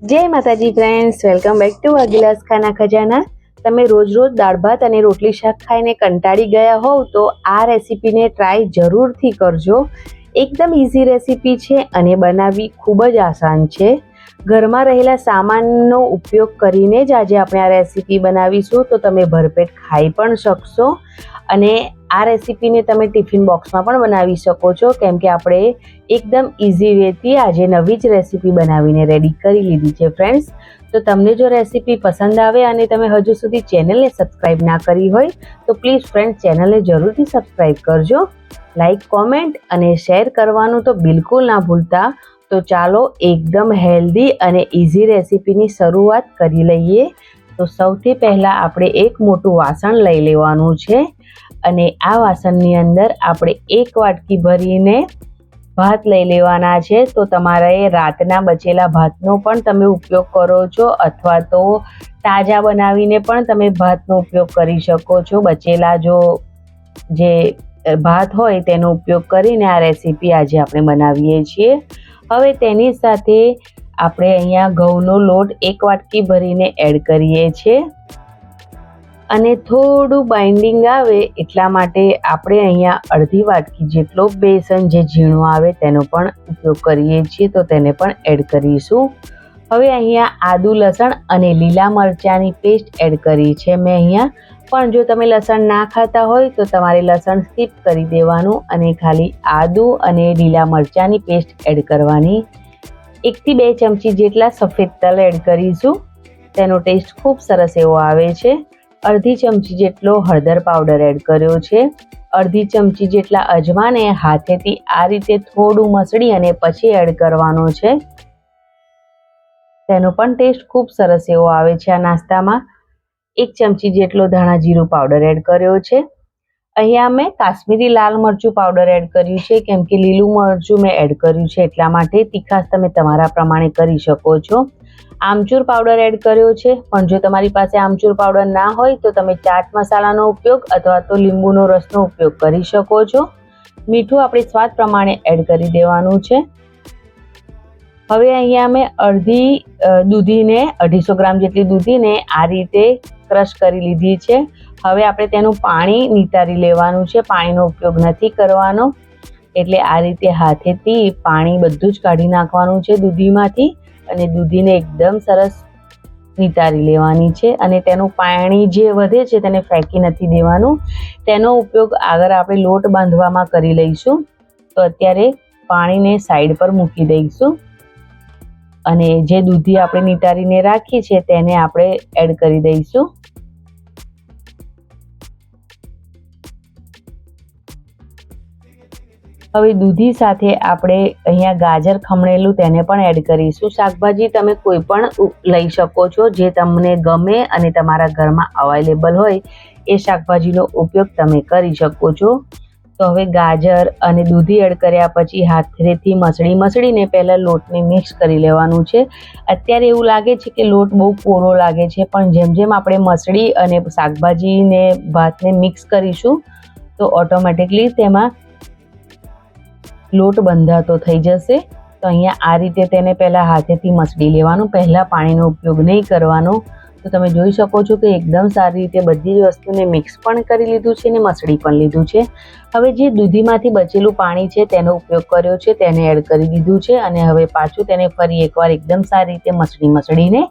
જય માતાજી friends welcome back to અગિલાસ ખાના ખજાના. તમે રોજ રોજ દાળ ભાત અને રોટલી શાક ખાઈને કંટાળી ગયા હોવ તો આ રેસીપીને ટ્રાય જરૂરથી કરજો. એકદમ ઇઝી રેસીપી છે અને બનાવવી ખૂબ જ આસાન છે. ઘરમાં રહેલા સામાનનો ઉપયોગ કરીને જ આજે આપણે આ રેસીપી બનાવીશું તો તમે ભરપેટ ખાઈ પણ શકશો. અને આ રેસીપીને તમે ટિફિન બોક્સમાં પણ બનાવી શકો છો, કેમ કે આપણે એકદમ ઇઝી વેથી આજે નવી જ રેસીપી બનાવીને રેડી કરી લીધી છે ફ્રેન્ડ્સ તો તમને જો રેસીપી પસંદ આવે અને તમે હજુ સુધી ચેનલને સબસ્ક્રાઇબ ના કરી હોય, તો પ્લીઝ ફ્રેન્ડ ચેનલને જરૂરથી સબસ્ક્રાઇબ કરજો. લાઈક કોમેન્ટ અને શેર કરવાનું તો બિલકુલ ના ભૂલતા. તો ચાલો એકદમ હેલ્ધી અને ઇઝી રેસીપીની શરૂઆત કરી લઈએ. તો સૌથી પહેલાં આપણે એક મોટું વાસણ લઈ લેવાનું છે. અને આ વાસણની અંદર આપણે એક વાટકી ભરીને ભાત લઈ લેવાના છે. તો તમારે રાતના બચેલા ભાતનો પણ તમે ઉપયોગ કરો છો અથવા તો તાજા બનાવીને પણ તમે ભાતનો ઉપયોગ કરી શકો છો. બચેલા જો જે ભાત હોય તેનો ઉપયોગ કરીને આ રેસીપી આજે આપણે બનાવીએ છીએ. હવે તેની સાથે આપણે અહીંયા ઘઉંનો લોટ એક વાટકી ભરીને એડ કરીએ છીએ. અને થોડું બાઇન્ડિંગ આવે એટલા માટે આપણે અહીંયા અડધી વાટકી જેટલો બેસન જે ઝીણું આવે તેનો પણ ઉપયોગ કરીએ છીએ, તો તેને પણ એડ કરીશું. હવે અહીંયા આદુ લસણ અને લીલા મરચાંની પેસ્ટ એડ કરી છે મેં અહીંયા. પણ જો તમે લસણ ના ખાતા હોય, તો તમારે લસણ સ્કીપ કરી દેવાનું અને ખાલી આદુ અને લીલા મરચાંની પેસ્ટ એડ કરવાની. એકથી બે ચમચી જેટલા સફેદ તલ એડ કરીશું. તેનો ટેસ્ટ ખૂબ સરસ એવો આવે છે. અડધી ચમચી જેટલો હળદર પાવડર એડ કર્યો છે. અડધી ચમચી જેટલા અજમાને હાથેથી આ રીતે થોડું મસળી અને પછી એડ કરવાનો છે. તેનો પણ ટેસ્ટ ખૂબ સરસ એવો આવે છે આ નાસ્તામાં. એક ચમચી જેટલો ધાણા જીરું પાવડર એડ કર્યો છે. અહીંયા મેં કાશ્મીરી લાલ મરચું પાવડર એડ કર્યું છે, કેમ કે લીલું મરચું મેં એડ કર્યું છે એટલા માટે તીખાશ તમે તમારા પ્રમાણે કરી શકો છો. આમચૂર પાવડર એડ કર્યો છે. પણ જો તમારી પાસે આમચૂર પાવડર ના હોય, તો તમે ચાટ મસાલાનો ઉપયોગ અથવા તો લીંબુનો રસનો ઉપયોગ કરી શકો છો. મીઠું આપણે સ્વાદ પ્રમાણે એડ કરી દેવાનું છે. હવે અહીંયા મેં અડધી દૂધીને, અઢીસો ગ્રામ જેટલી દૂધીને આ રીતે ક્રશ કરી લીધી છે. હવે આપણે તેનું પાણી નિતારી લેવાનું છે. પાણીનો ઉપયોગ નથી કરવાનો. એટલે આ રીતે હાથેથી પાણી બધું જ કાઢી નાખવાનું છે દૂધીમાંથી. અને દૂધીને એકદમ સરસ નિતારી લેવાની છે અને તેનું પાણી જે વધે છે તેને ફેંકી નથી દેવાનું. તેનો ઉપયોગ આગળ આપણે લોટ બાંધવામાં કરી લઈશું. તો અત્યારે પાણીને સાઈડ પર મૂકી દઈશું. અને જે દૂધી આપણે નિતારીને રાખી છે તેને આપણે એડ કરી દઈશું. હવે દૂધી સાથે આપણે અહીંયા ગાજર ખમણેલું તેને પણ એડ કરીશું. શાકભાજી તમે કોઈ પણ લઈ શકો છો જે તમને ગમે અને તમારા ઘરમાં અવેલેબલ હોય, એ શાકભાજીનો ઉપયોગ તમે કરી શકો છો. તો હવે ગાજર અને દૂધી એડ કર્યા પછી હાથેથી મસળી, મસળીને પહેલાં લોટને મિક્સ કરી લેવાનું છે. અત્યારે એવું લાગે છે કે લોટ બહુ કોરો લાગે છે, પણ જેમ જેમ આપણે મસળી અને શાકભાજીને ભાતને મિક્સ કરીશું, તો ઓટોમેટિકલી તેમાં લોટ બંધાતો થઈ જશે, તો અહીંયા આ રીતે તેને પહેલાં હાથેથી મસળી લેવાનું, પહેલાં પાણીનો ઉપયોગ નહીં કરવાનો. તો તમે જોઈ શકો છો કે એકદમ સારી રીતે બધી જ વસ્તુને મિક્સ પણ કરી લીધું છે ને મસળી પણ લીધું છે. હવે જે દૂધીમાંથી બચેલું પાણી છે તેનો ઉપયોગ કર્યો છે, તેને એડ કરી દીધું છે અને હવે પાછું તેને ફરી એકવાર એકદમ સારી રીતે મસળી મસળીને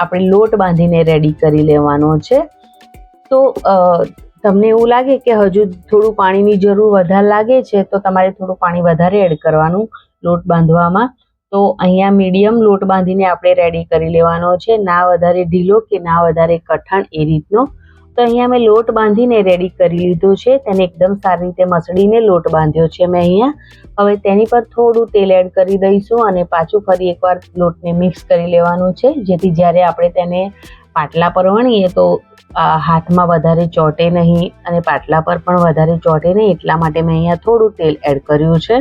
આપણે લોટ બાંધીને રેડી કરી લેવાનો છે. તો તમને એવું લાગે કે હજુ થોડું પાણીની જરૂર વધારે લાગે છે, તો તમારે થોડું પાણી વધારે એડ કરવાનું લોટ બાંધવામાં. તો અહીંયા મીડિયમ લોટ બાંધીને આપણે રેડી કરી લેવાનો છે. ના વધારે ઢીલો કે ના વધારે કઠણ એ રીતનો. તો અહીંયા મેં લોટ બાંધીને રેડી કરી લીધો છે. તેને એકદમ સારી રીતે મસળીને લોટ બાંધ્યો છે મેં અહીંયા. હવે તેની પર થોડું તેલ એડ કરી દઈશું અને પાછું ફરી એકવાર લોટને મિક્સ કરી લેવાનું છે. જેથી જ્યારે આપણે તેને પાટલા પર વણીએ તો હાથમાં વધારે ચોટે નહીં અને પાટલા પર પણ વધારે ચોટે નહીં, એટલા માટે મેં અહીંયા થોડું તેલ એડ કર્યું છે.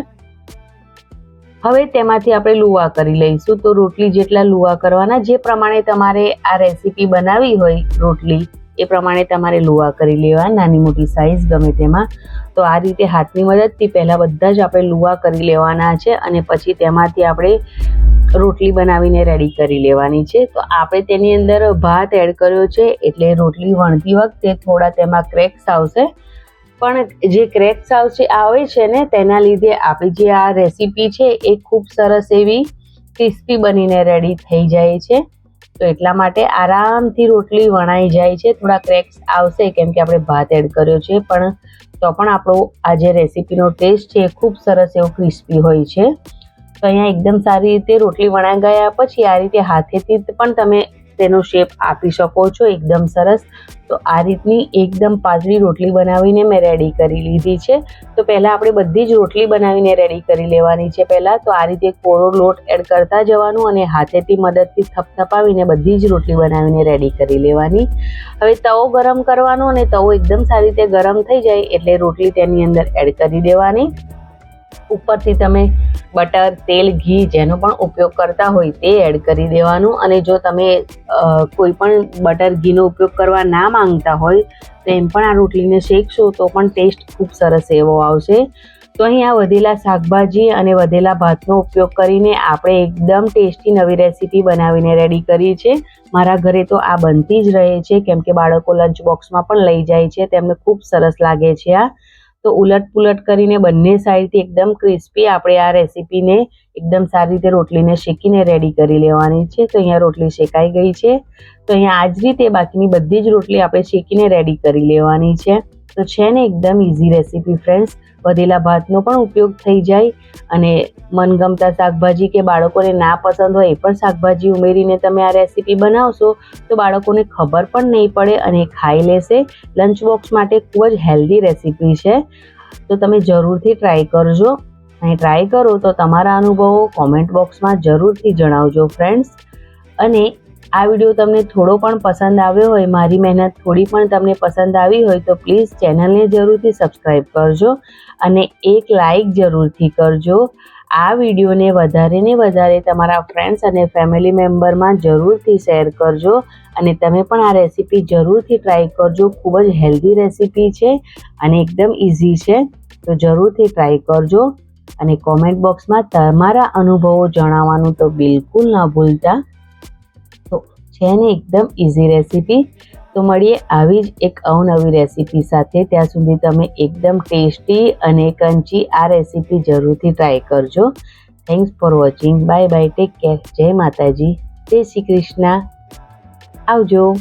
હવે તેમાંથી આપણે લુવા કરી લઈશું. તો રોટલી જેટલા લુવા કરવાના, જે પ્રમાણે તમારે આ રેસીપી બનાવી હોય રોટલી, એ પ્રમાણે તમારે લુવા કરી લેવા, નાની મોટી સાઈઝ ગમે તેમાં. તો આ રીતે હાથની મદદથી પહેલાં બધા જ આપણે લુવા કરી લેવાના છે અને પછી તેમાંથી આપણે રોટલી બનાવીને રેડી કરી લેવાની છે. તો આપણે તેની અંદર ભાત એડ કર્યો છે, એટલે રોટલી વણતી વખતે થોડા તેમાં ક્રેક્સ આવશે. પણ જે ક્રેક્સ આવશે આવે છે ને, તેના લીધે આપણી જે આ રેસીપી છે, એ ખૂબ સરસ એવી ક્રિસ્પી બનીને રેડી થઈ જાય છે. તો એટલા માટે આરામથી રોટલી વણાઈ જાય છે. થોડા ક્રેક્સ આવશે, કેમ કે આપણે ભાત એડ કર્યો છે, પણ તો પણ આપણો આ જે રેસીપીનો ટેસ્ટ છે, એ ખૂબ સરસ એવો ક્રિસ્પી હોય છે. તો અહીંયા એકદમ સારી રીતે રોટલી વણાઈ ગયા પછી આ રીતે હાથેથી પણ તમે તેનો શેપ આપી શકો છો, એકદમ સરસ. તો આ રીતની એકદમ પાતળી રોટલી બનાવીને મેં રેડી કરી લીધી છે. તો પહેલાં આપણે બધી જ રોટલી બનાવીને રેડી કરી લેવાની છે પહેલાં. તો આ રીતે કોરો લોટ એડ કરતા જવાનું અને હાથેથી મદદથી થપથપાવીને બધી જ રોટલી બનાવીને રેડી કરી લેવાની. હવે તવો ગરમ કરવાનો અને તવો એકદમ સારી રીતે ગરમ થઈ જાય એટલે રોટલી તેની અંદર એડ કરી દેવાની. ઉપરથી તમે બટર, તેલ, ઘી જેનો પણ ઉપયોગ કરતા હોય તે એડ કરી દેવાનું. અને જો તમે કોઈ પણ બટર, ઘીનો ઉપયોગ કરવા ના માંગતા હોય, તો એમ પણ આ રોટલીને શેકશો, તો પણ ટેસ્ટ ખૂબ સરસ એવો આવશે. તો અહીં આ વધેલા શાકભાજી અને વધેલા ભાતનો ઉપયોગ કરીને આપણે એકદમ ટેસ્ટી નવી રેસીપી બનાવીને રેડી કરી છે. મારા ઘરે તો આ બનતી જ રહે છે, કેમ કે બાળકો લંચ બોક્સમાં પણ લઈ જાય છે, તેમને ખૂબ સરસ લાગે છે આ. તો ઉલટ પુલટ કરીને બંને સાઈડથી એકદમ ક્રિસ્પી આપણે આ રેસીપીને એકદમ સારી રીતે રોટલીને શેકીને રેડી કરી લેવાની છે. તો અહીંયા રોટલી શેકાઈ ગઈ છે. તો અહીંયા આ જ રીતે બાકીની બધી જ રોટલી આપણે શેકીને રેડી કરી લેવાની છે. તો છે ને એકદમ ઇઝી રેસીપી ફ્રેન્ડ્સ વધેલા ભાતનો પણ ઉપયોગ થઈ જાય અને મનગમતા શાકભાજી કે બાળકોને ના પસંદ હોય એ પણ શાકભાજી ઉમેરીને તમે આ રેસીપી બનાવશો તો બાળકોને ખબર પણ નહીં પડે અને ખાઈ લેશે. લંચ બોક્સ માટે ખૂબ જ હેલ્ધી રેસીપી છે. તો તમે જરૂરથી ટ્રાય કરજો. અને ટ્રાય કરો તો તમારા અનુભવો કોમેન્ટ બોક્સમાં જરૂરથી જણાવજો ફ્રેન્ડ્સ અને આ વીડિયો તમને થોડો પણ પસંદ આવ્યો હોય, મારી મહેનત થોડી પણ તમને પસંદ આવી હોય, તો પ્લીઝ ચેનલને જરૂરથી સબસ્ક્રાઈબ કરજો અને એક લાઈક જરૂરથી કરજો. આ વિડીયોને વધારે ને વધારે તમારા ફ્રેન્ડ્સ અને ફેમિલી મેમ્બરમાં જરૂરથી શેર કરજો અને તમે પણ આ રેસીપી જરૂરથી ટ્રાય કરજો. ખૂબ જ હેલ્ધી રેસીપી છે અને એકદમ ઇઝી છે, તો જરૂરથી ટ્રાય કરજો અને કોમેન્ટ બોક્સમાં તમારા અનુભવો જણાવવાનું તો બિલકુલ ના ભૂલતા. છે ને એકદમ ઇઝી રેસીપી તો મળીએ આવી જ એક અવનવી રેસીપી સાથે. ત્યાં સુધી તમે એકદમ ટેસ્ટી અને કંચી આ રેસીપી જરૂરથી ટ્રાય કરજો. Thanks for watching bye bye take care જય માતાજી. જય શ્રી કૃષ્ણ. આવજો.